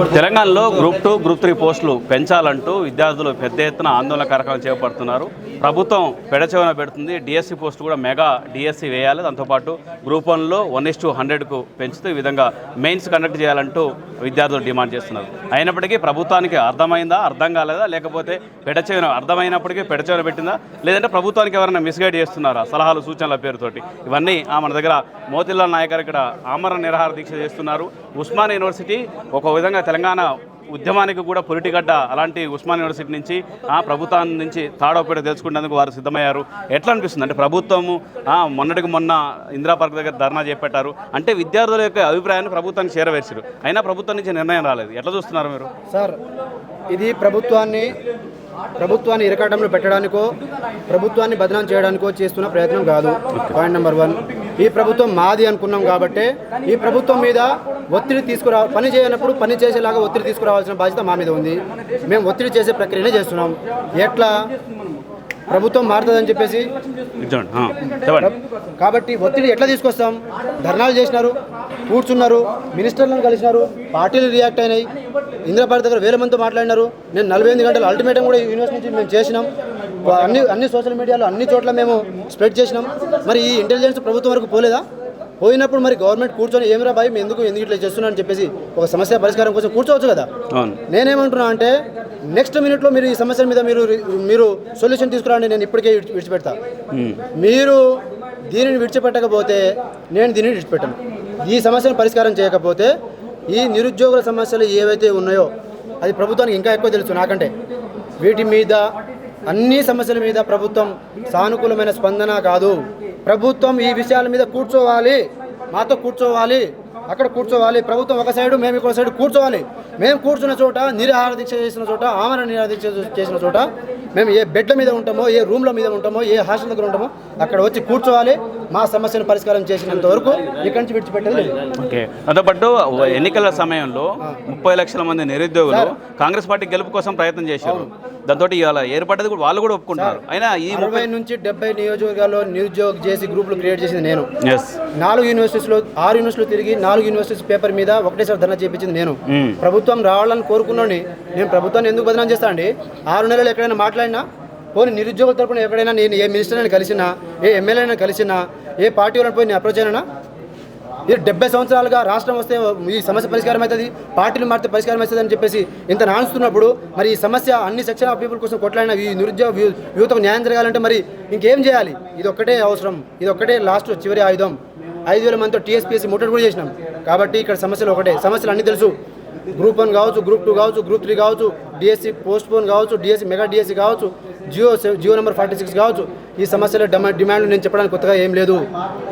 తెలంగాణలో group two group three పోస్టులు పెంచాలంటూ విద్యార్థులు పెద్ద ఎత్తున ఆందోళన కార్యక్రమం చేపడుతున్నారు. ప్రభుత్వం పెడచెవన పెడుతుంది. డిఎస్సి పోస్టు కూడా మెగా డిఎస్సి వేయాలి. దాంతోపాటు గ్రూప్ వన్లో వన్ ఇస్ టూ హండ్రెడ్కు పెంచుతూ ఈ విధంగా మెయిన్స్ కండక్ట్ చేయాలంటూ విద్యార్థులు డిమాండ్ చేస్తున్నారు. అయినప్పటికీ ప్రభుత్వానికి అర్థమైందా అర్థం కాలేదా? లేకపోతే పెడచెవిన అర్థమైనప్పటికీ పెడచెవిన పెట్టిందా? లేదంటే ప్రభుత్వానికి ఎవరైనా మిస్గైడ్ చేస్తున్నారా? సలహాలు సూచనల పేరుతోటి. ఇవన్నీ ఆ మన దగ్గర మోతిలాల్ నాయక్ ఇక్కడ ఆమరణ నిరాహార దీక్ష చేస్తున్నారు. ఉస్మాన్ యూనివర్సిటీ ఒక విధంగా తెలంగాణ ఉద్యమానికి కూడా పొలిటిగడ్డ అలాంటి ఉస్మాన్ యూనివర్సిటీ నుంచి ఆ ప్రభుత్వం నుంచి తాడోపేట తెలుసుకునేందుకు వారు సిద్ధమయ్యారు. ఎట్లా అనిపిస్తుంది? అంటే ప్రభుత్వము మొన్నటికి మొన్న ఇందిరా పార్క్ దగ్గర ధర్నా చేపట్టారు. అంటే విద్యార్థుల యొక్క అభిప్రాయాన్ని ప్రభుత్వానికి చేరవేర్చారు. అయినా ప్రభుత్వం నుంచి నిర్ణయం రాలేదు. ఎట్లా చూస్తున్నారు మీరు? సార్ ఇది ప్రభుత్వాన్ని ప్రభుత్వాన్ని ఇరకాటంలో పెట్టడానికో ప్రభుత్వాన్ని బదనాం చేయడానికో చేస్తున్న ప్రయత్నం కాదు. పాయింట్ నెంబర్ వన్ ఈ ప్రభుత్వం మాది అనుకున్నాం కాబట్టి ఈ ప్రభుత్వం మీద ఒత్తిడి తీసుకురా పని చేయనప్పుడు పని చేసేలాగా ఒత్తిడి తీసుకురావాల్సిన బాధ్యత మా మీద ఉంది. మేము ఒత్తిడి చేసే ప్రక్రియనే చేస్తున్నాం. ఎట్లా? ప్రభుత్వం మారుతుందని చెప్పేసి. కాబట్టి ఒత్తిడి ఎట్లా తీసుకొస్తాం? ధర్నాలు చేసినారు కూర్చున్నారు మినిస్టర్లను కలిసినారు పార్టీలు రియాక్ట్ అయినాయి. ఇంద్రపార్టీ దగ్గర వేల మందితో మాట్లాడినారు. నేను నలభై ఎనిమిది గంటలు అల్టిమేటం కూడా యూనివర్సిటీ నుంచి మేము చేసినాం. అన్ని అన్ని సోషల్ మీడియాలో అన్ని చోట్ల మేము స్ప్రెడ్ చేసినాం. మరి ఈ ఇంటెలిజెన్స్ ప్రభుత్వం వరకు పోలేదా? పోయినప్పుడు మరి గవర్నమెంట్ కూర్చొని ఏమిరా భయం ఎందుకు ఎందుకు ఇట్లా చేస్తున్నా అని చెప్పేసి ఒక సమస్య పరిష్కారం కోసం కూర్చోవచ్చు కదా? నేనేమంటున్నా అంటే నెక్స్ట్ మినిట్లో మీరు ఈ సమస్యల మీద మీరు మీరు సొల్యూషన్ తీసుకురండి నేను ఇప్పటికే విడిచి- విడిచిపెడతా. మీరు దీనిని విడిచిపెట్టకపోతే నేను దీనిని విడిచిపెట్టను. ఈ సమస్యను పరిష్కారం చేయకపోతే ఈ నిరుద్యోగుల సమస్యలు ఏవైతే ఉన్నాయో అది ప్రభుత్వానికి ఇంకా ఎక్కువ తెలుసు నాకంటే. వీటి మీద అన్ని సమస్యల మీద ప్రభుత్వం సానుకూలమైన స్పందన కాదు. ప్రభుత్వం ఈ విషయాల మీద కూర్చోవాలి. మాతో కూర్చోవాలి. అక్కడ కూర్చోవాలి. ప్రభుత్వం ఒక సైడు మేము ఇంకో సైడు కూర్చోవాలి. మేము కూర్చున్న చోట నిరాహార దీక్ష చేసిన చోట ఆమరణ నిరాహార దీక్ష చేసిన చోట మేము ఏ బెడ్ల మీద ఉంటామో ఏ రూమ్ల మీద ఉంటామో ఏ హాస్టల్ దగ్గర ఉంటామో అక్కడ వచ్చి కూర్చోవాలి. మా సమస్యను పరిష్కారం చేసినంత వరకు ఇక్కడి నుంచి విడిచిపెట్టేది ఓకే. దాంతోపాటు ఎన్నికల సమయంలో ముప్పై లక్షల మంది నిరుద్యోగులు కాంగ్రెస్ పార్టీ గెలుపు కోసం ప్రయత్నం చేశారు. దాంతో ఇవాళ ఏర్పడ్డది కూడా వాళ్ళు కూడా ఒప్పుకుంటున్నారు. అయినా ఈ అరవై నుంచి డెబ్బై నియోజకవర్గాల్లో నిరుద్యోగ చేసి గ్రూపులు క్రియేట్ చేసింది నేను. నాలుగు యూనివర్సిటీస్లో ఆరు యూనివర్సిటీలు తిరిగి నాలుగు యూనివర్సిటీస్ పేపర్ మీద ఒకటేసారి ధర్నా చేయించింది నేను. మ్మ్. ప్రభుత్వం రావాలని కోరుకున్నాను నేను ప్రభుత్వాన్ని ఎందుకు బదనాం చేస్తా అండి? ఆరు నెలలు ఎక్కడైనా ఎక్కడైనా పోనీ నిరుద్యోగుల తరపున ఎక్కడైనా నేను ఏ మినిస్టర్ని కలిసినా ఏ ఎమ్మెల్యేని కలిసినా ఏ పార్టీ వాళ్ళని పోయి నేను అప్రోచ్ అయినా ఇది డెబ్బై సంవత్సరాలుగా రాష్ట్రం వస్తే ఈ సమస్య పరిష్కారం అవుతుంది పార్టీలు మారితే పరిష్కారం అవుతుంది అని చెప్పేసి ఇంత నానుస్తున్నప్పుడు మరి ఈ సమస్య అన్ని సెక్షన్ ఆఫ్ పీపుల్ కోసం కొట్లాడిన ఈ నిరుద్యోగ యువతకు న్యాయం జరగాలంటే మరి ఇంకేం చేయాలి? ఇది ఒక్కటే అవసరం ఇది ఒక్కటే లాస్ట్ చివరి ఆయుధం. ఐదు వేల మందితో టీఎస్పీఎస్సీ ముట్టడి కూడా చేసినాం. కాబట్టి ఇక్కడ సమస్యలు ఒకటే సమస్యలు అన్నీ తెలుసు. గ్రూప్ వన్ కావచ్చు గ్రూప్ టూ కావచ్చు గ్రూప్ త్రీ కావచ్చు డిఎస్సి పోస్ట్ పోన్ కావచ్చు డిఎస్సి మెగా డిఎస్సి కావచ్చు GO GO number forty six కావచ్చు ఈ సమస్యల డిమాండ్లు నేను చెప్పడానికి కొత్తగా ఏం లేదు.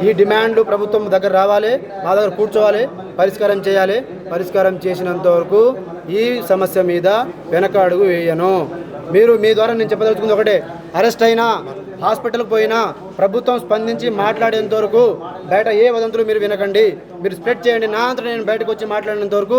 ఈ డిమాండ్లు ప్రభుత్వం దగ్గర రావాలి మా దగ్గర కూర్చోవాలి పరిష్కారం చేయాలి. పరిష్కారం చేసినంత వరకు ఈ సమస్య మీద వెనక అడుగు వేయను. మీరు మీ ద్వారా నేను చెప్పదలుచుకుంది ఒకటే అరెస్ట్ అయినా హాస్పిటల్కి పోయినా ప్రభుత్వం స్పందించి మాట్లాడేంత వరకు బయట ఏ వదంతులు మీరు వినకండి. మీరు స్ప్రెడ్ చేయండి. నా అంతా నేను బయటకు వచ్చి మాట్లాడినంత వరకు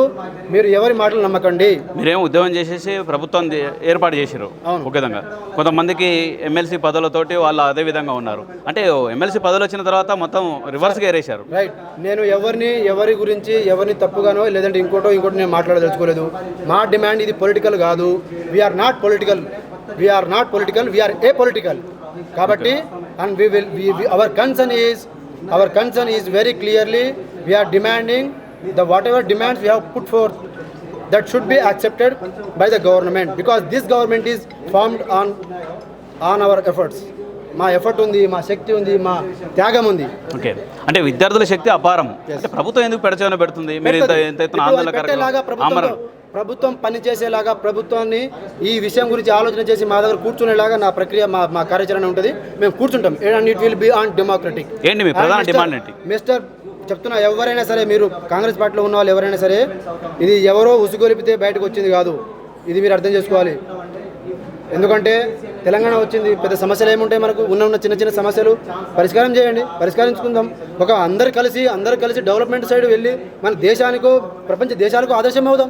మీరు ఎవరి మాటలు నమ్మకండి. మీరేం ఉద్యోగం చేసేసి ప్రభుత్వం ఏర్పాటు చేశారు అవును. ఒక విధంగా. కొంతమందికి ఎమ్మెల్సీ పదవులతోటి వాళ్ళు అదే విధంగా ఉన్నారు. అంటే ఎమ్మెల్సీ పదవులు వచ్చిన తర్వాత మొత్తం రివర్స్గా ఏరేశారు. రైట్ నేను ఎవరిని ఎవరి గురించి ఎవరిని తప్పుగానో లేదంటే ఇంకోటో ఇంకోటి నేను మాట్లాడదలుచుకోలేదు. మా డిమాండ్ ఇది పొలిటికల్ కాదు. We're not political we're not political we're a political కాబట్టి and we will our concern is our concern is very clearly we're demanding the whatever demands we have put for that should be accepted by the government because this government is formed on on our efforts మా effort ఉంది మా శక్తి ఉంది మా త్యాగం ఉంది. Okay అంటే విద్యార్థుల శక్తి అపారం. ప్రభుత్వం ఎందుకు పెడచవన పెడుతుంది? మీరు ఇంత ఆందోళన ప్రభుత్వం ప్రభుత్వం పనిచేసేలాగా ప్రభుత్వాన్ని ఈ విషయం గురించి ఆలోచన చేసి మా దగ్గర కూర్చునేలాగా నా ప్రక్రియ మా మా కార్యాచరణ ఉంటుంది. మేము కూర్చుంటాం. And it will be on democratic ఏంటి మీ ప్రధాన డిమాండ్ ఏంటి? మిస్టర్ చెప్తున్నా ఎవరైనా సరే మీరు కాంగ్రెస్ పార్టీలో ఉన్న వాళ్ళు ఎవరైనా సరే ఇది ఎవరో ఉసుగొలిపితే బయటకు వచ్చింది కాదు. ఇది మీరు అర్థం చేసుకోవాలి. ఎందుకంటే తెలంగాణ వచ్చింది పెద్ద సమస్యలు ఏముంటాయి మనకు? ఉన్న ఉన్న చిన్న చిన్న సమస్యలు. పరిష్కారం చేయండి పరిష్కరించుకుందాం. ఒక అందరు కలిసి అందరు కలిసి డెవలప్మెంట్ సైడ్ వెళ్ళి మన దేశానికో ప్రపంచ దేశాలకు ఆదర్శం అవుదాం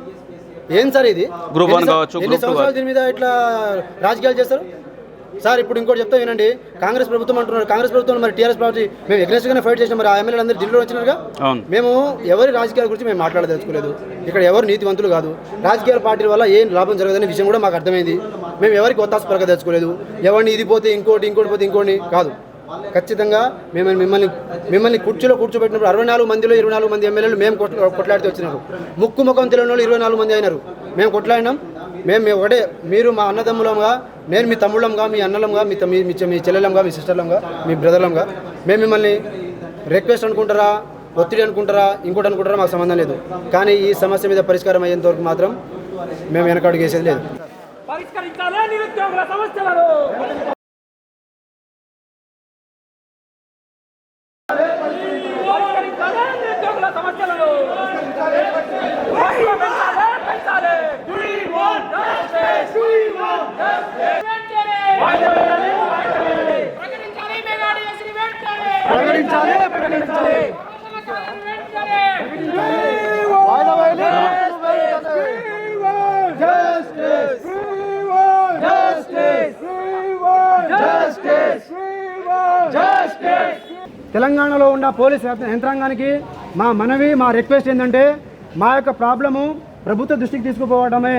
ఏం సార్ ఇది? ఎన్ని సం- కావచ్చు, ఎన్ని సంవత్సరాలు దీని మీద ఇట్లా రాజకీయాలు చేస్తారు? సార్ ఇప్పుడు ఇంకోటి చెప్తా వినండి. కాంగ్రెస్ ప్రభుత్వం అంటున్నారు. కాంగ్రెస్ ప్రభుత్వం మరి టీఆర్ఎస్ పార్టీ మేము అగ్రెసివ్ గానే ఫైట్ చేసినాం. మరి ఆ ఎమ్మెల్యేలు అందరూ ఢిల్లీలో వచ్చినారుగా? మేము ఎవరి రాజకీయాల గురించి మేము మాట్లాడదలుచుకోలేదు. ఇక్కడ ఎవరు నీతివంతులు కాదు. రాజకీయ పార్టీల వల్ల ఏం లాభం జరగదనే విషయం కూడా మాకు అర్థమైంది. మేము ఎవరికి ఒత్తాస పలకదలుచుకోలేదు. ఎవరిని ఇది పోతే ఇంకోటి ఇంకోటి పోతే ఇంకోటి కాదు. ఖచ్చితంగా మేము మిమ్మల్ని మిమ్మల్ని కుర్చీలో కూర్చోబెట్టినప్పుడు అరవై నాలుగు మందిలో ఇరవై నాలుగు మంది ఎమ్మెల్యేలు మేము కొట్లాడితే వచ్చినారు. ముక్కు ముఖం తెలియని వాళ్ళు ఇరవై నాలుగు మంది అయినారు. మేము కొట్లాడినాం. మేము ఒకటే మీరు మా అన్నదమ్ములంగా నేను మీ తమ్ముళ్ళంగా మీ అన్నలంగా మీ మీ మీ చెల్లెలంగా మీ సిస్టర్లంగా మీ బ్రదర్లంగా మేము మిమ్మల్ని రిక్వెస్ట్ అనుకుంటారా ఒత్తిడి అనుకుంటారా ఇంకోటి అనుకుంటారా మాకు సంబంధం లేదు. కానీ ఈ సమస్య మీద పరిష్కారం అయ్యేంత వరకు మాత్రం మేము వెనకడుగు వేసేది లేదు. పరిష్కరించాలి నిరుద్యోగుల సమస్యలను పరిష్కరించాలి నిరుద్యోగుల సమస్యలను వాయిదా పెంచాలి, పెంచాలి. ప్రకటించాలి తెలంగాణలో ఉన్న పోలీస్ యంత్రాంగానికి మా మనవి మా రిక్వెస్ట్ ఏంటంటే మా యొక్క ప్రాబ్లము ప్రభుత్వ దృష్టికి తీసుకుపోవడమే.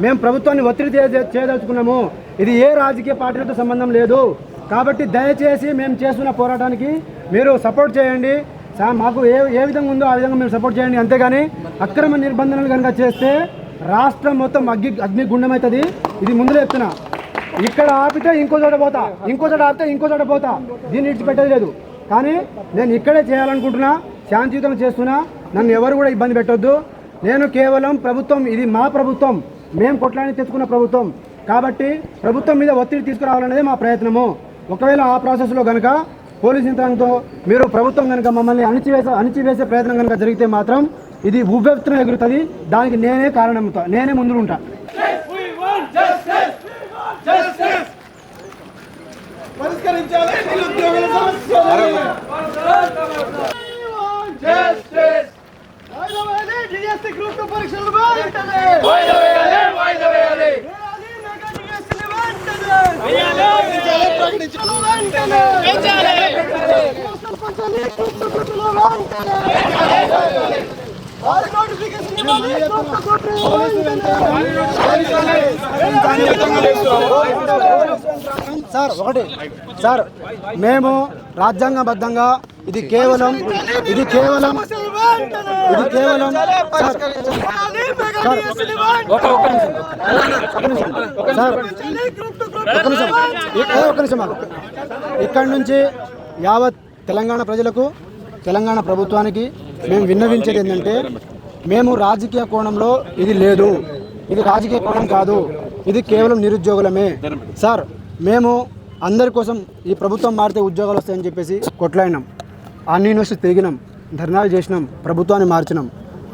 మేము ప్రభుత్వాన్ని ఒత్తిడి చేయదలుచుకున్నాము. ఇది ఏ రాజకీయ పార్టీలతో సంబంధం లేదు. కాబట్టి దయచేసి మేము చేస్తున్న పోరాటానికి మీరు సపోర్ట్ చేయండి. సా- మాకు ఏ ఏ విధంగా ఉందో ఆ విధంగా మేము సపోర్ట్ చేయండి. అంతేగాని అక్రమ నిర్బంధనలు కనుక చేస్తే రాష్ట్రం మొత్తం అగ్గి అగ్ని గుండమవుతుంది ఇది ముందులో చెప్తున్నా. ఇక్కడ ఆపితే ఇంకో చోట పోతా. ఇంకో చోట ఆపితే ఇంకో చోట పోతా. దీన్ని విడిచిపెట్టేది లేదు. కానీ నేను ఇక్కడే చేయాలనుకుంటున్నా. శాంతియుతంగా చేస్తున్నా. నన్ను ఎవరు కూడా ఇబ్బంది పెట్టొద్దు. నేను కేవలం ప్రభుత్వం ఇది మా ప్రభుత్వం. మేము కొట్లాడి తెచ్చుకున్న ప్రభుత్వం. కాబట్టి ప్రభుత్వం మీద ఒత్తిడి తీసుకురావాలనేదే మా ప్రయత్నము. ఒకవేళ ఆ ప్రాసెస్లో కనుక పోలీస్ యంత్రాంగంతో మీరు ప్రభుత్వం కనుక మమ్మల్ని అణిచివేసే అణిచివేసే ప్రయత్నం కనుక జరిగితే మాత్రం ఇది ఉవ్వెత్తున ఎగురుతుంది. దానికి నేనే కారణం నేనే ముందుకుంటా ఉంటా సార్ ఒకటి. సార్ మేము రాజ్యాంగబద్ధంగా ఇది కేవలం ఇది కేవలం ఇది కేవలం సార్ సార్, ఒక ఒక్క నిమిషం. ఒక్క నిమిషం ఇక్కడి నుంచి యావత్ తెలంగాణ ప్రజలకు తెలంగాణ ప్రభుత్వానికి మేము విన్నవించేది ఏంటంటే మేము రాజకీయ కోణంలో ఇది లేదు. ఇది రాజకీయ కోణం కాదు. ఇది కేవలం నిరుద్యోగులమే. సార్ మేము అందరి కోసం ఈ ప్రభుత్వం మారితే ఉద్యోగాలు వస్తాయని చెప్పేసి కొట్లాడినాం. అన్ని యూనివర్సిటీ తిరిగినాం. ధర్నాలు చేసినాం. ప్రభుత్వాన్ని మార్చినాం.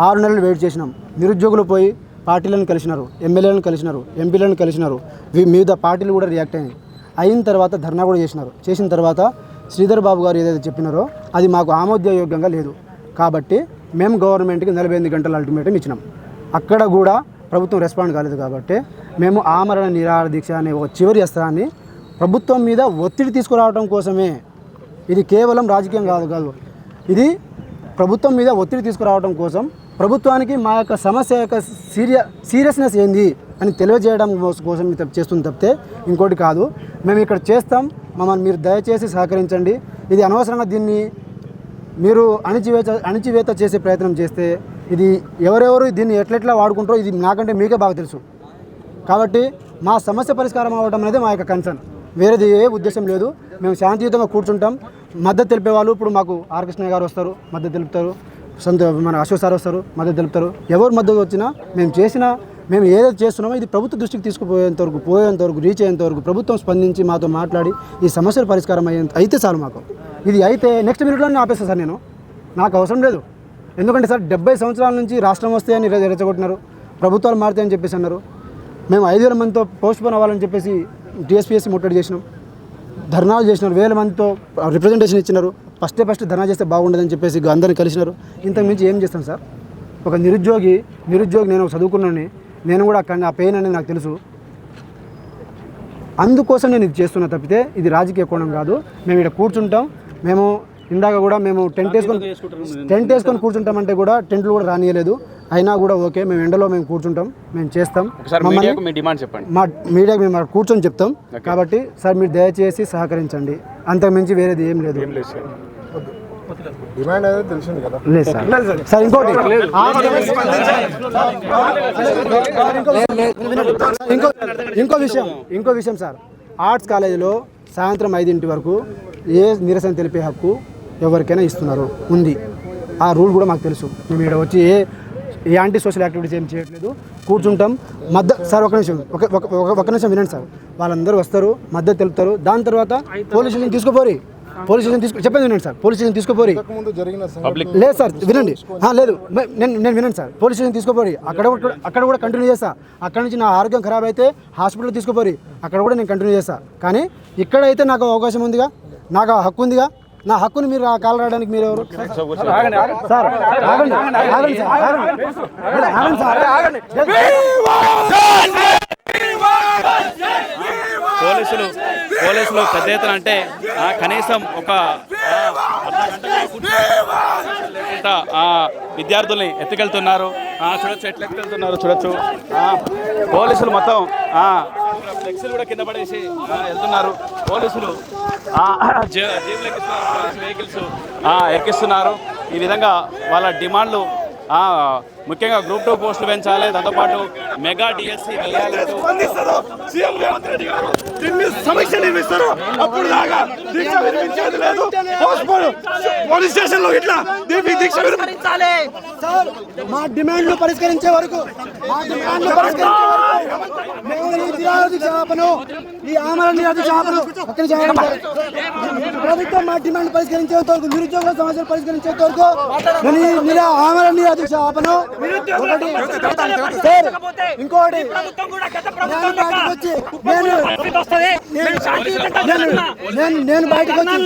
ఆరు నెలలు వెయిట్ చేసినాం. నిరుద్యోగులు పోయి పార్టీలను కలిసినారు ఎమ్మెల్యేలను కలిసినారు ఎంపీలను కలిసినారు. వివిధ పార్టీలు కూడా రియాక్ట్ అయినాయి. అయిన తర్వాత ధర్నా కూడా చేసినారు. చేసిన తర్వాత శ్రీధర్ బాబు గారు ఏదైతే చెప్పినారో అది మాకు ఆమోదయోగ్యంగా లేదు. కాబట్టి మేము గవర్నమెంట్కి నలభై ఎనిమిది గంటల అల్టిమేటం ఇచ్చినాం. అక్కడ కూడా ప్రభుత్వం రెస్పాండ్ కాలేదు కాబట్టి మేము ఆమరణ నిరాహార దీక్ష అనే ఒక చివరి అస్త్రాన్ని ప్రభుత్వం మీద ఒత్తిడి తీసుకురావడం కోసమే. ఇది కేవలం రాజకీయం కాదు కాదు. ఇది ప్రభుత్వం మీద ఒత్తిడి తీసుకురావడం కోసం ప్రభుత్వానికి మా యొక్క సమస్య యొక్క సీరియ సీరియస్నెస్ ఏంది అని తెలియజేయడం కోసం చేస్తుంది తప్పితే ఇంకోటి కాదు. మేము ఇక్కడ చేస్తాం. మమ్మల్ని మీరు దయచేసి సహకరించండి. ఇది అనవసరంగా దీన్ని మీరు అణిచివేత అణిచివేత చేసే ప్రయత్నం చేస్తే ఇది ఎవరెవరు దీన్ని ఎట్లెట్లా వాడుకుంటారో ఇది నాకంటే మీకే బాగా తెలుసు. కాబట్టి మా సమస్య పరిష్కారం అవ్వడం అనేది మా యొక్క కన్సర్న్ వేరేది ఏ ఉద్దేశం లేదు. మేము శాంతియుతంగా కూర్చుంటాం. మద్దతు తెలిపే వాళ్ళు ఇప్పుడు మాకు ఆర్ కృష్ణ గారు వస్తారు. మద్దతు తెలుపుతారు. సంత మన అశోక్ సార్ వస్తారు మద్దతు తెలుపుతారు. ఎవరు మద్దతు వచ్చినా మేము చేసిన మేము ఏదైతే చేస్తున్నామో ఇది ప్రభుత్వ దృష్టికి తీసుకుపోయేంత వరకు పోయేంత వరకు రీచ్ అయ్యేంత వరకు ప్రభుత్వం స్పందించి మాతో మాట్లాడి ఈ సమస్యలు పరిష్కారం అయ్యేంత అయితే చాలు మాకు. ఇది అయితే నెక్స్ట్ మినిట్లోనే ఆపేస్తాను సార్ నేను. నాకు అవసరం లేదు. ఎందుకంటే సార్ డెబ్బై సంవత్సరాల నుంచి రాష్ట్రం వస్తే అని రెచ్చగొట్టినారు. ప్రభుత్వాలు మారుతాయని చెప్పేసి అన్నారు. మేము ఐదు వేల మందితో పోస్ట్ పోన్ అవ్వాలని చెప్పేసి టీఎస్పీఎస్సీ ముట్టడి చేసినాం. ధర్నాలు చేసినారు. వేల మందితో రిప్రజెంటేషన్ ఇచ్చినారు. ఫస్టే ఫస్ట్ ధనా చేస్తే బాగుండదని చెప్పేసి అందరిని కలిసినారు. ఇంతకు మించి ఏం చేస్తాం సార్? ఒక నిరుద్యోగి నిరుద్యోగి నేను ఒక చదువుకున్నాను నేను కూడా అక్కడ ఆ పెయిన్ అనేది నాకు తెలుసు. అందుకోసం నేను ఇది చేస్తున్నా తప్పితే ఇది రాజకీయ కోణం కాదు. మేము ఇక్కడ కూర్చుంటాం. మేము ఇందాక కూడా మేము టెంట్ వేసుకొని టెంట్ వేసుకొని కూర్చుంటామంటే కూడా టెంట్లు కూడా రానియలేదు. అయినా కూడా ఓకే మేము ఎండలో మేము కూర్చుంటాం మేము చేస్తాం. చెప్పండి. మా మీడియాకి మేము కూర్చొని చెప్తాం. కాబట్టి సార్ మీరు దయచేసి సహకరించండి. అంతకు మించి వేరేది ఏం లేదు. డిమాండ్ అనేది తెలిసింది కదా. లేదు సార్. సార్ ఇంకోటి. ఇంకో ఇంకో విషయం ఇంకో విషయం సార్. ఆర్ట్స్ కాలేజీలో సాయంత్రం ఐదింటి వరకు ఏ నిరసన తెలిపే హక్కు ఎవరికైనా ఇస్తున్నారు ఉంది. ఆ రూల్ కూడా మాకు తెలుసు. మేము ఇక్కడ వచ్చి ఏ ఏ యాంటీ సోషల్ యాక్టివిటీస్ ఏం చేయట్లేదు. కూర్చుంటాం. మధ్య సార్ ఒక నిమిషం ఒక ఒక- నిమిషం వినండి సార్. వాళ్ళందరూ వస్తారు మద్దతు తెలుపుతారు. దాని తర్వాత పోలీస్ స్టేషన్ తీసుకుపోరి. పోలీస్ స్టేషన్ తీసుకు చెప్పండి వినండి సార్. Police station తీసుకుపోరి. ముందు జరిగిన సంఘటన పబ్లిక్ లేదు సార్ వినండి. ఆ, లేదు. మే- నేను నేను వినండి సార్. Police station తీసుకోపోరి. అక్కడ కూడా- అక్కడ కూడా కంటిన్యూ చేస్తా. అక్కడ నుంచి నా ఆరోగ్యం ఖరాబ్ అయితే హాస్పిటల్ తీసుకోపోరి. అక్కడ కూడా నేను కంటిన్యూ చేస్తా. కానీ ఇక్కడ అయితే నాకు అవకాశం ఉందిగా నాకు ఆ హక్కు ఉందిగా. నా హక్కుని మీరు ఆ కాల్ రావడానికి మీరు ఎవరు సార్ ఆగండి ఆగండి సార్ ఆగండి ఇలా ఆగండి సార్ పోలీసులు పోలీసులు పెద్ద ఎత్తున అంటే ఆ, కనీసం ఒక విద్యార్థుల్ని ఎత్తుకెళ్తున్నారు ఆ, చూడొచ్చు ఎట్లా ఎత్తుకెళ్తున్నారు చూడొచ్చు ఆ, పోలీసులు మొత్తం ఆ, ఫ్లెక్సీలు కూడా కింద పడేసి వెళ్తున్నారు. పోలీసులు వెహికల్స్ ఆ, ఎక్కిస్తున్నారు. ఈ విధంగా వాళ్ళ డిమాండ్లు ముఖ్యంగా గ్రూప్ టూ పోస్టులు పెంచాలి దాంతోపాటు మెగా డిఎస్సి వేయాలంటూ సమీక్ష నిర్మిస్తారు అప్పుడు దాకా దీక్ష విరమించేది లేదు. పోస్ట్పోన్ పోలీస్ స్టేషన్లో ఇట్లా దీక్ష మా డిమాండ్లు పరిష్కరించే వరకు మా డిమాండ్లు పరిష్కరించే వరకు మేము ఈ నిరాధి చేపను ఈ ఆమరణ నిరాధి చేపను. ప్రభుత్వం మా డిమాండ్ పరిష్కరించేంత వరకు నిరుద్యోగుల సమస్యలు పరిష్కరించేంత వరకు ఆమరణ నిరాధి చేపను సార్ ఇంకోటి ప్రభుత్వం కూడా గత నేను ప్రభుత్వం బయటకు వచ్చి నేను బయటకు వచ్చి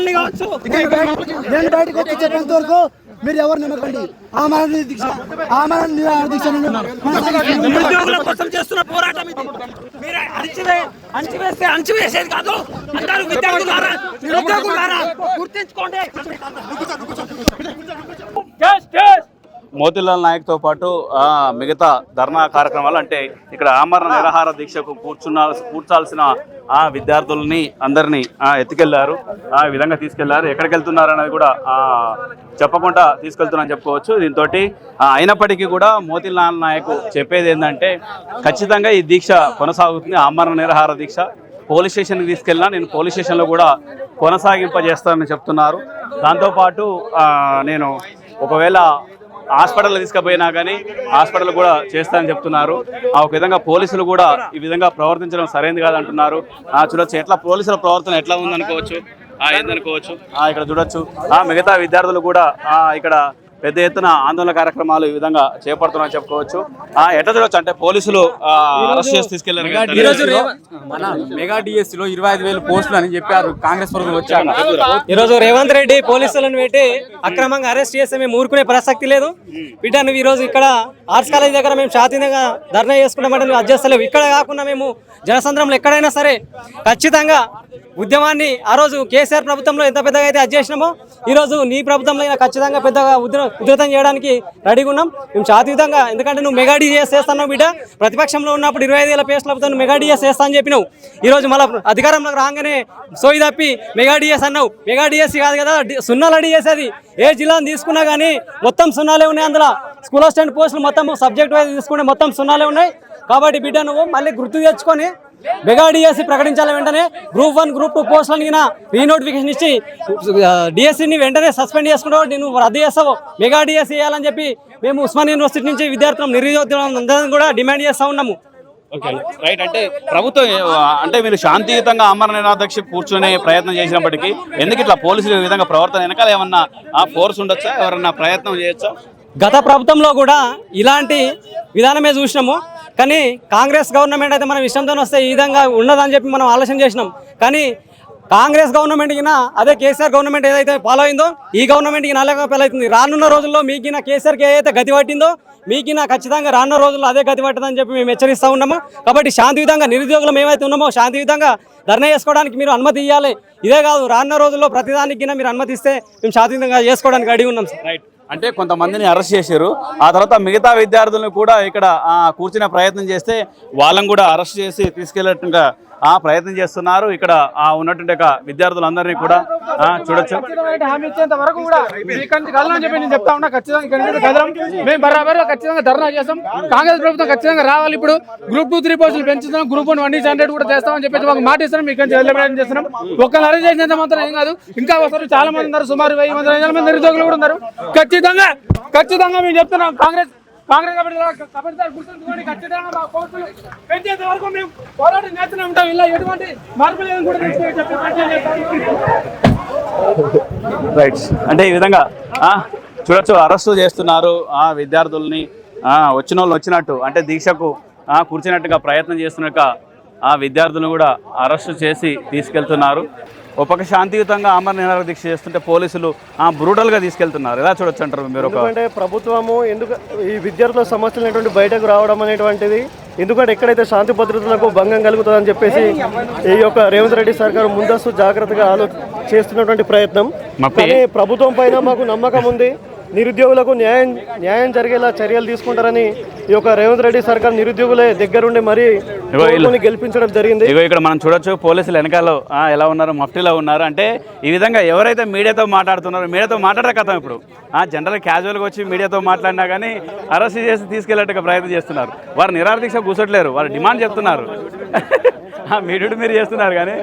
నేను బయట- నేను బయటకు వచ్చి చెప్పేంత వరకు మీరు ఎవరు నమ్మకండి ఆమరణ దీక్ష ఆమరణ నిరాహార దీక్షను నిరుద్యోగుల కోసం చేస్తున్న పోరాటం ఇది మీరు అణచివే అణచివేస్తే అణచివేసేది కాదు అందరూ విద్యార్థులారా నిరుద్యోగులారా గుర్తించుకోండి మోతిలాల్ నాయక్తో పాటు మిగతా ధర్నా కార్యక్రమాలు అంటే ఇక్కడ ఆమరణ నిరాహార దీక్షకు కూర్చున్నా కూర్చాల్సిన ఆ విద్యార్థులని అందరినీ ఎత్తుకెళ్ళారు. ఆ విధంగా తీసుకెళ్ళారు. ఎక్కడికి వెళ్తున్నారు అనేది కూడా ఆ, చెప్పకుండా తీసుకెళ్తున్నారని చెప్పుకోవచ్చు. దీంతో అయినప్పటికీ కూడా మోతిలాల్ నాయక్ చెప్పేది ఏంటంటే ఖచ్చితంగా ఈ దీక్ష కొనసాగుతుంది. ఆమరణ నిరాహార దీక్ష. పోలీస్ స్టేషన్కి తీసుకెళ్ళినా నేను పోలీస్ స్టేషన్లో కూడా కొనసాగింపజేస్తానని చెప్తున్నారు. దాంతోపాటు నేను ఒకవేళ హాస్పిటల్ తీసుకుపోయినా కానీ హాస్పిటల్ కూడా చేస్తానని చెప్తున్నారు. ఆ ఒక విధంగా పోలీసులు కూడా ఈ విధంగా ప్రవర్తించడం సరైనది కాదంటున్నారు. ఆ చూడొచ్చు ఎట్లా పోలీసుల ప్రవర్తన ఎట్లా ఉందనుకోవచ్చు? ఏందనుకోవచ్చు? ఆ ఇక్కడ చూడొచ్చు. ఆ మిగతా విద్యార్థులు కూడా ఆ ఇక్కడ పెద్ద ఎత్తున ఆందోళన కార్యక్రమాలు ఈ విధంగా చేపడుతున్నారని చెప్పుకోవచ్చు. ఆ ఎట్లా చూడొచ్చు? అంటే పోలీసులు అరెస్ట్ చేసి తీసుకెళ్ళారు. ఈరోజు మన మెగా డిఎస్సి లో ఇరవై ఐదు వేలు పోస్టులు అని చెప్పారు కాంగ్రెస్ ప్రభుత్వం వచ్చాక. ఈరోజు రేవంత్ రెడ్డి పోలీసులను పెట్టి అక్రమంగా అరెస్ట్ చేస్తే మేము ఊరుకునే ప్రసక్తి లేదు. బిడ్డ నువ్వు ఈరోజు ఇక్కడ ఆర్ట్స్ కాలేజ్ దగ్గర మేము శాతీయంగా ధర్నా చేసుకున్నామంటే నువ్వు అది చేస్తలేవు ఇక్కడ కాకుండా మేము జనసంద్రంలో ఎక్కడైనా సరే ఖచ్చితంగా ఉద్యమాన్ని ఆ రోజు కేసీఆర్ ప్రభుత్వంలో ఎంత పెద్దగా అయితే అది చేసినామో ఈరోజు నీ ప్రభుత్వంలో అయినా ఖచ్చితంగా పెద్దగా ఉద్ర ఉధృతం చేయడానికి రెడీగా ఉన్నాం. మేము శాతీయుతంగా ఎందుకంటే నువ్వు మెగా డిఎస్ చేస్తున్నావు బిడ్డ. ప్రతిపక్షంలో ఉన్నప్పుడు ఇరవై ఐదు వేల పేస్టులతో నువ్వు మెగా డిఎస్ చేస్తా అని చెప్పినావు. ఈరోజు మళ్ళీ అధికారంలోకి రాగానే సోయి తప్పి మెగాడియస్ అన్నావు. మెగాడియస్ కాదు కదా సున్నాలు సున్నాల డిఎస్ అది. ఏ జిల్లాను తీసుకున్నా కానీ మొత్తం సున్నాలే ఉన్నాయి అందులో. స్కూల్ అసిస్టెంట్ పోస్టులు మొత్తం సబ్జెక్ట్ వైజ్ తీసుకుంటే మొత్తం సున్నాలే ఉన్నాయి. కాబట్టి బిడ్డ నువ్వు మళ్ళీ గుర్తు తెచ్చుకొని మెగా డిఎస్సి ప్రకటించాలి వెంటనే. గ్రూప్ వన్ గ్రూప్ టూ పోస్టులను గిన రీనోటిఫికేషన్ ఇచ్చి డిఎస్సిని వెంటనే సస్పెండ్ చేసుకుంటావు నేను రద్దు చేస్తావు. మెగా డిఎస్సి వేయాలని చెప్పి మేము ఉస్మాన్ యూనివర్సిటీ నుంచి విద్యార్థులం నిరుద్యోగులం కూడా డిమాండ్ చేస్తూ ఉన్నాము. ఓకే రైట్ అంటే ప్రభుత్వం అంటే మీరు శాంతియుతంగా అమర నిరాధ్యక్ష కూర్చునే ప్రయత్నం చేసినప్పటికీ ఎందుకు ఇట్లా పోలీసులు విధంగా ప్రవర్తన వెనకాల ఏమన్నా ఆ ఫోర్స్ ఉండొచ్చా? ఎవరన్నా ప్రయత్నం చేయొచ్చా? గత ప్రభుత్వంలో కూడా ఇలాంటి విధానమే చూసినాము. కానీ కాంగ్రెస్ గవర్నమెంట్ అయితే మనం విషయంతో వస్తే ఈ విధంగా ఉండదని చెప్పి మనం ఆలోచన చేసినాం. కానీ కాంగ్రెస్ గవర్నమెంట్ కింద అదే కేసీఆర్ గవర్నమెంట్ ఏదైతే ఫాలో అయిందో ఈ గవర్నమెంట్కి అలాగే ఫాలో రానున్న రోజుల్లో మీకిన కేసీఆర్కి ఏదైతే గతి పట్టిందో మీకిన ఖచ్చితంగా రానున్న రోజుల్లో అదే గతి పట్టదని చెప్పి మేము హెచ్చరిస్తూ ఉన్నాము. కాబట్టి శాంతియుతంగా నిరుద్యోగులు ఏమైతే ఉన్నామో శాంతియుతంగా ధర్నా చేసుకోవడానికి మీరు అనుమతి ఇవ్వాలి ఇదే కాదు రానున్న రోజుల్లో ప్రతిదానికి మీరు అనుమతి ఇస్తే మేము శాంతియుతంగా చేసుకోవడానికి అడిగి ఉన్నాం సార్. రైట్ అంటే కొంతమందిని అరెస్ట్ చేశారు. ఆ తర్వాత మిగతా విద్యార్థులను కూడా ఇక్కడ కూర్చునే ప్రయత్నం చేస్తే వాళ్ళని కూడా అరెస్ట్ చేసి తీసుకెళ్ళినట్టుగా ఆ ప్రయత్నం చేస్తున్నారు. ఇక్కడ ఆ ఉన్నటువంటి యొక్క విద్యార్థులందరినీ కూడా చూడొచ్చు. కూడా చెప్పి నేను చెప్తా ఉన్నా. ఖచ్చితంగా మేము బరాబర్ ఖచ్చితంగా ధర్నా చేస్తాం. కాంగ్రెస్ ప్రభుత్వం ఖచ్చితంగా రావాలి ఇప్పుడు. గ్రూప్ టూ త్రీ పోస్టులు పెంచుతాం గ్రూప్ వన్ వన్ హండ్రెడ్ కూడా చేస్తామని చెప్పేసి మాకు మాట ఇస్తున్నాం. ఇక్కడి వెళ్ళబడి చేస్తున్నాం. ఒక్కరు అరెస్ట్ చేసినంత మాత్రం ఏం కాదు. ఇంకా వస్తారు చాలా మంది ఉన్నారు. సుమారు వెయ్యి మంది ఐదు మంది నిరుద్యోగులు కూడా ఉన్నారు. ఖచ్చితంగా ఖచ్చితంగా మేము చెప్తున్నాం. కాంగ్రెస్ కాంగ్రెస్ కబడ్డీ కబడ్డీ ఖచ్చితంగా మా పోస్టులు పెంచేంత వరకు మేము పోరాటం చేస్తూనే ఉంటాం. ఇలా ఎటువంటి మార్పు లేదని కూడా రైట్ అంటే ఈ విధంగా ఆ, చూడొచ్చు అరెస్టు చేస్తున్నారు ఆ విద్యార్థుల్ని వచ్చిన వాళ్ళు వచ్చినట్టు అంటే దీక్షకు కూర్చున్నట్టుగా ప్రయత్నం చేస్తున్నట్టుగా ఆ విద్యార్థులను కూడా అరెస్టు చేసి తీసుకెళ్తున్నారు. ఒక పక్క శాంతియుతంగా ఆమరణ నిరాహార దీక్ష చేస్తుంటే పోలీసులు ఆ, బ్రూటల్గా తీసుకెళ్తున్నారు. ఎలా చూడొచ్చు అంటారు మీరు ఎందుకంటే ప్రభుత్వము ఎందుకు ఈ విద్యార్థుల సమస్యలు అనేటువంటి బయటకు రావడం అనేటువంటిది ఎందుకంటే ఎక్కడైతే శాంతి భద్రతలకు భంగం కలుగుతుందని చెప్పేసి ఈ యొక్క రేవంత్ రెడ్డి సర్కారు ముందస్తు జాగ్రత్తగా ఆలో చేస్తున్నటువంటి ప్రయత్నం. కానీ ప్రభుత్వం పైన మాకు నమ్మకం ఉంది. నిరుద్యోగులకు న్యాయం న్యాయం జరిగేలా చర్యలు తీసుకుంటారని ఈ యొక్క రేవంత్ రెడ్డి సర్కార్ నిరుద్యోగులే దగ్గరుండి మరీ గెలిపించడం జరిగింది. ఇగో ఇక్కడ మనం చూడొచ్చు పోలీసులు వెనకాల ఎలా ఉన్నారు మఫ్టీలో ఉన్నారు. అంటే ఈ విధంగా ఎవరైతే మీడియాతో మాట్లాడుతున్నారో మీడియాతో మాట్లాడే కథం ఇప్పుడు. ఆ జనరల్ క్యాజువల్గా వచ్చి మీడియాతో మాట్లాడినా కానీ అరెస్ట్ చేసి తీసుకెళ్ళేట్టుగా ప్రయత్నం చేస్తున్నారు. వారు నిరాహార దీక్ష కూర్చోట్లేరు వారు డిమాండ్ చెప్తున్నారు. మీరుడు మీరు చేస్తున్నారు కానీ.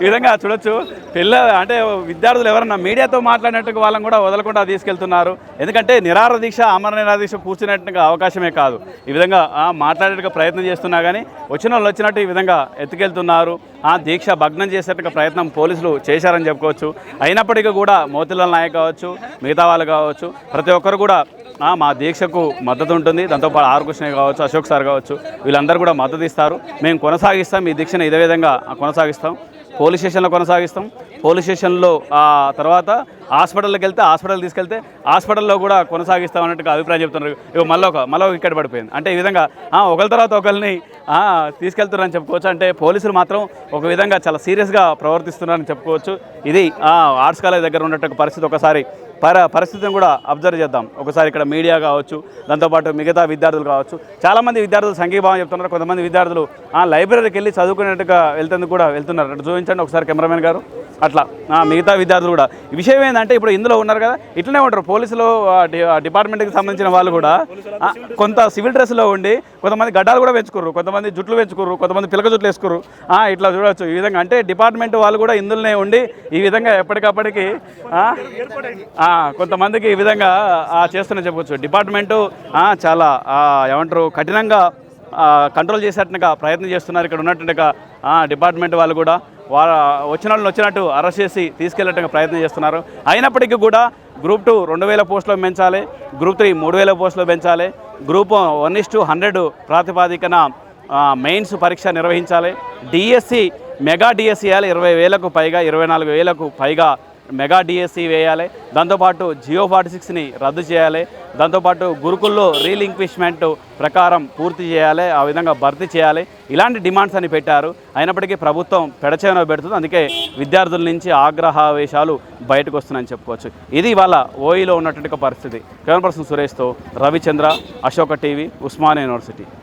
ఈ విధంగా చూడొచ్చు. పిల్ల అంటే విద్యార్థులు ఎవరన్నా మీడియాతో మాట్లాడినట్టుగా వాళ్ళని కూడా వదలకుండా తీసుకెళ్తున్నారు. ఎందుకంటే నిరార దీక్ష అమర నిరాహార దీక్ష కూర్చునేట్టుగా అవకాశమే కాదు. ఈ విధంగా మాట్లాడేట్టుగా ప్రయత్నం చేస్తున్నా కానీ వచ్చిన వాళ్ళు వచ్చినట్టు ఈ విధంగా ఎత్తుకెళ్తున్నారు. ఆ దీక్ష భగ్నం చేసేట్టుగా ప్రయత్నం పోలీసులు చేశారని చెప్పుకోవచ్చు. అయినప్పటికీ కూడా మోతిలాల్ నాయక్ కావచ్చు మిగతా వాళ్ళు కావచ్చు ప్రతి ఒక్కరు కూడా మా దీక్షకు మద్దతు ఉంటుంది. దాంతోపాటు ఆర్ కృష్ణ కావచ్చు అశోక్ సార్ కావచ్చు వీళ్ళందరూ కూడా మద్దతు ఇస్తారు. మేము కొనసాగిస్తాం ఈ దీక్షను ఇదే విధంగా కొనసాగిస్తాం. పోలీస్ స్టేషన్లో కొనసాగిస్తాం. పోలీస్ స్టేషన్లో ఆ తర్వాత హాస్పిటల్కి వెళ్తే హాస్పిటల్ తీసుకెళ్తే హాస్పిటల్లో కూడా కొనసాగిస్తాం అన్నట్టుగా అభిప్రాయం చెప్తున్నారు. ఇక మళ్ళీ ఒక మళ్ళీ ఇక్కడ పడిపోయింది. అంటే ఈ విధంగా ఒకరి తర్వాత ఒకరిని తీసుకెళ్తున్నారని చెప్పుకోవచ్చు. అంటే పోలీసులు మాత్రం ఒక విధంగా చాలా సీరియస్గా ప్రవర్తిస్తున్నారని చెప్పుకోవచ్చు. ఇది ఆ, ఆర్ట్స్ కాలేజ్ దగ్గర ఉన్నట్టు పరిస్థితి. ఒకసారి పర పరిస్థితిని కూడా అబ్జర్వ్ చేద్దాం. ఒకసారి ఇక్కడ మీడియా కావచ్చు దాంతోపాటు మిగతా విద్యార్థులు కావచ్చు. చాలామంది విద్యార్థులు సంఘీభావం చెప్తున్నారు. కొంతమంది విద్యార్థులు ఆ లైబ్రరీకి వెళ్ళి చదువుకునేట్టుగా వెళ్తేందుకు కూడా వెళ్తున్నారు. అటు చూపించండి ఒకసారి కెమెరామెన్ గారు. అట్లా. మిగతా విద్యార్థులు కూడా. ఈ విషయం ఏంటంటే ఇప్పుడు ఇందులో ఉన్నారు కదా ఇట్లనే ఉంటారు. పోలీసులు డిపార్ట్మెంట్కి సంబంధించిన వాళ్ళు కూడా కొంత సివిల్ డ్రెస్లో ఉండి కొంతమంది గడ్డాలు కూడా పెంచుకోరు కొంతమంది జుట్లు పెంచుకోరు కొంతమంది పిలక జుట్లు వేసుకోరు ఆ, ఇట్లా చూడవచ్చు ఈ విధంగా అంటే డిపార్ట్మెంట్ వాళ్ళు కూడా ఇందులోనే ఉండి ఈ విధంగా ఎప్పటికప్పటికి కొంతమందికి ఈ విధంగా చేస్తున్నా చెప్పవచ్చు డిపార్ట్మెంటు చాలా ఏమంటారు కఠినంగా కంట్రోల్ చేసేట్టుగా ప్రయత్నం చేస్తున్నారు. ఇక్కడ ఉన్నట్టుగా డిపార్ట్మెంట్ వాళ్ళు కూడా. వాళ్ళ వచ్చిన వాళ్ళని వచ్చినట్టు అరెస్ట్ చేసి తీసుకెళ్ళేట్టుగా ప్రయత్నం చేస్తున్నారు. అయినప్పటికీ కూడా గ్రూప్ టూ రెండు వేల పోస్టులు పెంచాలి గ్రూప్ త్రీ మూడు వేల పోస్టులు పెంచాలి group one is to hundred ప్రాతిపాదికన mains పరీక్ష నిర్వహించాలి. డిఎస్సి మెగా డిఎస్సి వేయాలి ఇరవై వేలకు పైగా ఇరవై నాలుగు వేలకు పైగా మెగా డిఎస్సి వేయాలి. దాంతోపాటు జియో ఫార్టీ సిక్స్ని రద్దు చేయాలి. దాంతోపాటు గురుకుల్లో రీలింక్విష్మెంట్ ప్రకారం పూర్తి చేయాలి. ఆ విధంగా భర్తీ చేయాలి. ఇలాంటి డిమాండ్స్ అని పెట్టారు. అయినప్పటికీ ప్రభుత్వం పెడచేవన పెడుతుంది. అందుకే విద్యార్థుల నుంచి ఆగ్రహావేశాలు బయటకు వస్తున్నాయని చెప్పుకోవచ్చు. ఇది వాళ్ళ ఓయిలో ఉన్నటువంటి పరిస్థితి. కెమెరా పర్సన్ సురేష్తో రవిచంద్ర అశోక టీవీ ఉస్మానియా యూనివర్సిటీ.